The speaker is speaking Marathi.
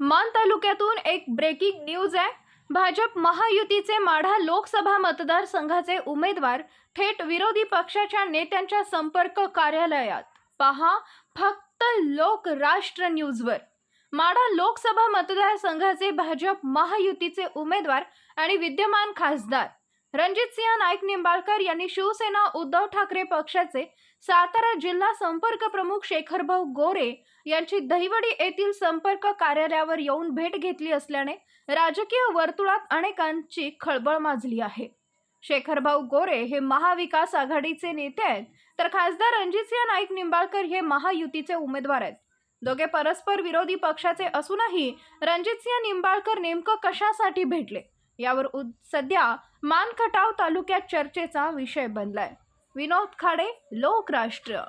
मान तालुक्यातून एक ब्रेकिंग न्यूज आहे. भाजप महायुतीचे माढा लोकसभा मतदारसंघाचे उमेदवार थेट विरोधी पक्षाच्या नेत्यांच्या संपर्क कार्यालयात. पहा फक्त लोक राष्ट्र न्यूजवर. माढा लोकसभा मतदारसंघाचे भाजप महायुतीचे उमेदवार आणि विद्यमान खासदार. रणजितसिंह नाईक निंबाळकर यांनी शिवसेना उद्धव ठाकरे पक्षाचे सातारा जिल्हा संपर्क प्रमुख शेखरभाऊ गोरे यांची दहिवडी येथील संपर्क कार्यालयावर येऊन भेट घेतली असल्याने राजकीय वर्तुळात अनेकांची खळबळ माजली आहे. शेखरभाऊ गोरे हे महाविकास आघाडीचे नेते आहेत तर खासदार रणजितसिंह नाईक निंबाळकर हे महायुतीचे उमेदवार आहेत. दोघे परस्पर विरोधी पक्षाचे असूनही रणजितसिंह निंबाळकर नेमकं कशासाठी भेटले? यावर उद- सध्या मानखटाव तालुक्यात चर्चेचा विषय बनलाय. विनोद खाडे लोकराष्ट्र.